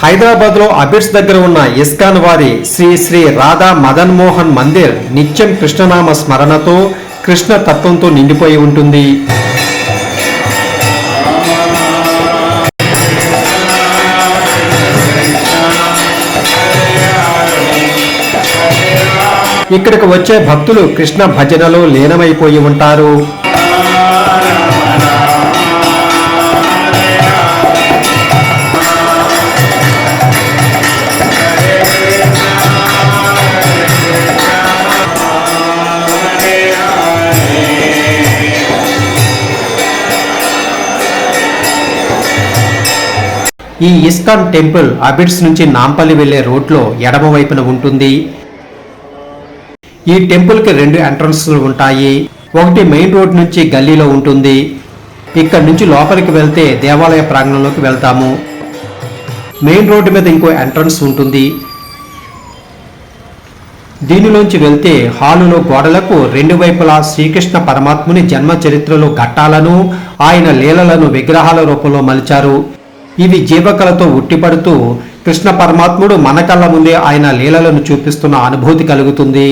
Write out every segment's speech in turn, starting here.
హైదరాబాద్లో అబిడ్స్ దగ్గర ఉన్న ఇస్కాన్ వారి శ్రీ శ్రీ రాధా మదన్ మోహన్ మందిర్ నిత్యం కృష్ణనామ స్మరణతో కృష్ణ తత్వంతో నిండిపోయి ఉంటుంది. ఇక్కడికి వచ్చే భక్తులు కృష్ణ భజనలో లీనమైపోయి ఉంటారు. ఈ ఇస్కాన్ టెంపుల్ అబిడ్స్ నుంచి నాంపల్లి వెళ్ళే రోడ్లో ఎడమ వైపున ఉంటుంది. ఈ టెంపుల్కి రెండు ఎంట్రన్స్లు ఉంటాయి. ఒకటి మెయిన్ రోడ్ నుంచి గల్లీలో ఉంటుంది. ఇక్కడ నుంచి లోపలికి వెళ్తే దేవాలయ ప్రాంగణంలోకి వెళ్తాము. మెయిన్ రోడ్డు మీద ఇంకో ఎంట్రన్స్ ఉంటుంది. దీనిలోంచి వెళ్తే హాలులో గోడలకు రెండు వైపులా శ్రీకృష్ణ పరమాత్ముని జన్మ చరిత్రలో ఘట్టాలను ఆయన లీలలను విగ్రహాల రూపంలో మలిచారు. ఇవి జీవకలతో ఉట్టిపడుతూ కృష్ణ పరమాత్ముడు మన కళ్ళ ముందే ఆయన లీలలను చూపిస్తున్న అనుభూతి కలుగుతుంది.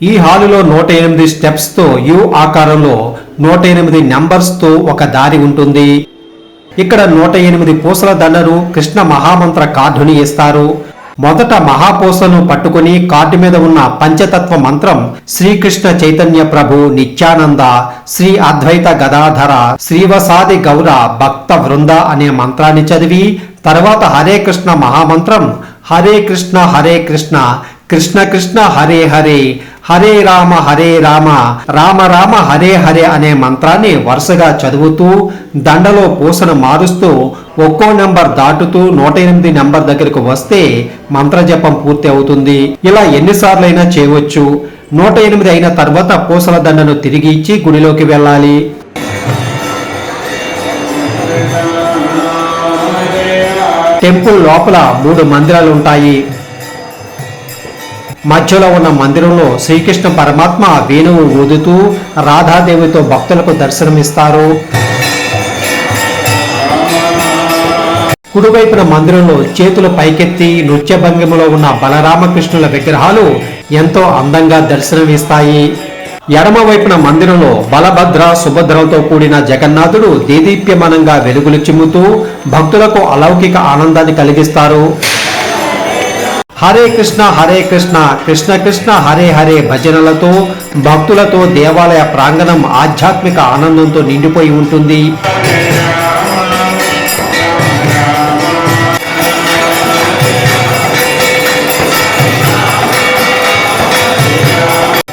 ఈ హాలులో నూట ఎనిమిది స్టెప్స్తో యు ఆకారంలో నూట ఎనిమిది నెంబర్స్తో ఒక దారి ఉంటుంది. ఇక్కడ నూట ఎనిమిది పూసల దండను కృష్ణ మహామంత్ర కార్డుని ఇస్తారు. మొదట మహాపూసను పట్టుకుని కార్డు మీద ఉన్న పంచతత్వ మంత్రం శ్రీకృష్ణ చైతన్య ప్రభు నిత్యానంద శ్రీ అద్వైత గదాధర శ్రీవసాది గౌర భక్త వృంద అనే మంత్రాన్ని చదివి తర్వాత హరే కృష్ణ మహామంత్రం హరే కృష్ణ హరే కృష్ణ కృష్ణ కృష్ణ హరే హరే హరే రామ హరే రామ రామ రామ హరే హరే అనే మంత్రాన్ని వరుసగా చదువుతూ దండలో పూసను మారుస్తూ ఒక్కో నెంబర్ దాటుతూ నూట ఎనిమిది నెంబర్ దగ్గరకు వస్తే మంత్రజపం పూర్తి అవుతుంది. ఇలా ఎన్నిసార్లైనా చేయవచ్చు. నూట ఎనిమిది అయిన తర్వాత పూసల దండను తిరిగి ఇచ్చి గుడిలోకి వెళ్ళాలి. టెంపుల్ లోపల మూడు మందిరాలు ఉంటాయి. మధ్యలో ఉన్న మందిరంలో శ్రీకృష్ణ పరమాత్మ వేణువు ఊదుతూ రాధాదేవితో భక్తులకు దర్శనమిస్తారు. కుడివైపున మందిరంలో చేతులు పైకెత్తి నృత్య భంగిమలో ఉన్న బలరామకృష్ణుల విగ్రహాలు ఎంతో అందంగా దర్శనమిస్తాయి. ఎడమ వైపున మందిరంలో బలభద్ర సుభద్రలతో కూడిన జగన్నాథుడు దేదీప్యమానంగా వెలుగులు చిమ్ముతూ భక్తులకు అలౌకిక ఆనందాన్ని కలిగిస్తారు. హరే కృష్ణ హరే కృష్ణ కృష్ణ కృష్ణ హరే హరే భజనలతో భక్తులతో దేవాలయ ప్రాంగణం ఆధ్యాత్మిక ఆనందంతో నిండిపోయి ఉంటుంది.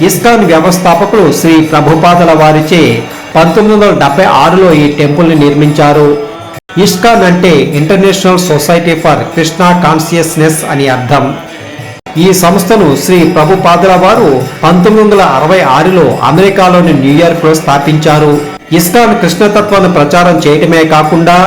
ఇస్కాన్ వ్యవస్థాపకులు శ్రీ ప్రభుపాదల వారిచే పంతొమ్మిది వందల డెబ్బై ఆరులో ఈ టెంపుల్ని నిర్మించారు. ఇస్కాన్ అంటే international society for Krishna consciousness అని అర్థం. ఈ సంస్థను శ్రీ ప్రభుపాదుల వారు పంతొమ్మిది వందల అరవై ఆరులో అమెరికాలోని న్యూయార్క్లో స్థాపించారు. ఇస్కాన్ కృష్ణతత్వాన్ని ప్రచారం చేయటమే కాకుండా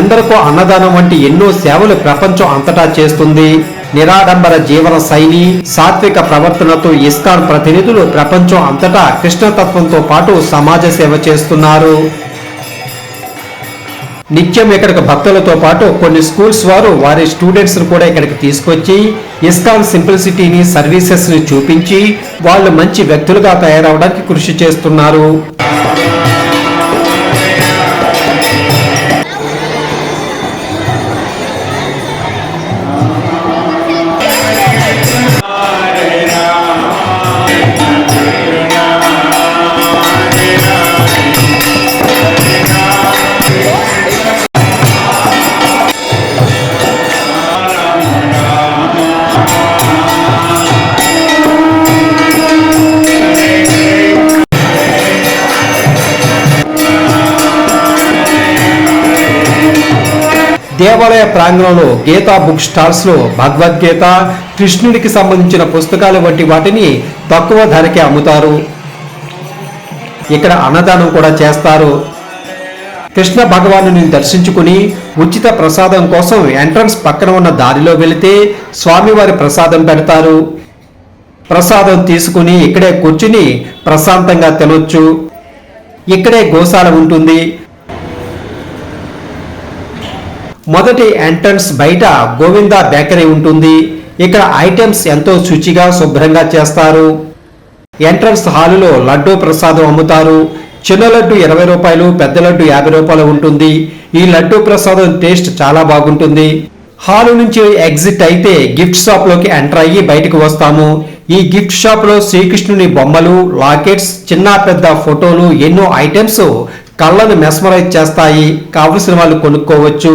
ఎందరికో అన్నదానం వంటి ఎన్నో సేవలు ప్రపంచం అంతటా చేస్తుంది. నిరాడంబర జీవన శైలి సాత్విక ప్రవర్తనతో ఇస్కాన్ ప్రతినిధులు ప్రపంచం అంతటా కృష్ణతత్వంతో పాటు సమాజ సేవ చేస్తున్నారు. నిత్యం ఇక్కడికి భక్తులతో పాటు కొన్ని స్కూల్స్ వారు వారి స్టూడెంట్స్ను కూడా ఇక్కడికి తీసుకొచ్చి ఇస్కాన్ సింప్లిసిటీని సర్వీసెస్ని చూపించి వాళ్ళు మంచి వ్యక్తులుగా తయారవడానికి కృషి చేస్తున్నారు. దేవాలయ ప్రాంగణంలో గీతా బుక్ స్టాల్స్లో భగవద్గీత కృష్ణుడికి సంబంధించిన పుస్తకాలు వంటి వాటిని తక్కువ ధరకే అమ్ముతారు. ఇక్కడ అన్నదానం కూడా చేస్తారు. కృష్ణ భగవాను దర్శించుకుని ఉచిత ప్రసాదం కోసం ఎంట్రన్స్ పక్కన ఉన్న దారిలో వెళితే స్వామివారి ప్రసాదం పెడతారు. ప్రసాదం తీసుకుని ఇక్కడే కూర్చుని ప్రశాంతంగా తినొచ్చు. ఇక్కడే గోశాల ఉంటుంది. మొదటి ఎంట్రన్స్ బయట గోవింద బేకరీ ఉంటుంది. ఇక్కడ ఐటమ్స్ ఎంతో శుచిగా శుభ్రంగా చేస్తారు. ఎంట్రన్స్ హాలులో లడ్డూ ప్రసాదం అమ్ముతారు. చిన్న లడ్డు ఇరవై రూపాయలు పెద్ద లడ్డు యాభై రూపాయలు ఉంటుంది. ఈ లడ్డూ ప్రసాదం టేస్ట్ చాలా బాగుంటుంది. హాలు నుంచి ఎగ్జిట్ అయితే గిఫ్ట్ షాప్లోకి ఎంటర్ అయ్యి బయటకు వస్తాము. ఈ గిఫ్ట్ షాప్లో శ్రీకృష్ణుని బొమ్మలు లాకెట్స్ చిన్న పెద్ద ఫోటోలు ఎన్నో ఐటమ్స్ కళ్ళను మెస్మరైజ్ చేస్తాయి. కావలసిన వాళ్ళు కొనుక్కోవచ్చు.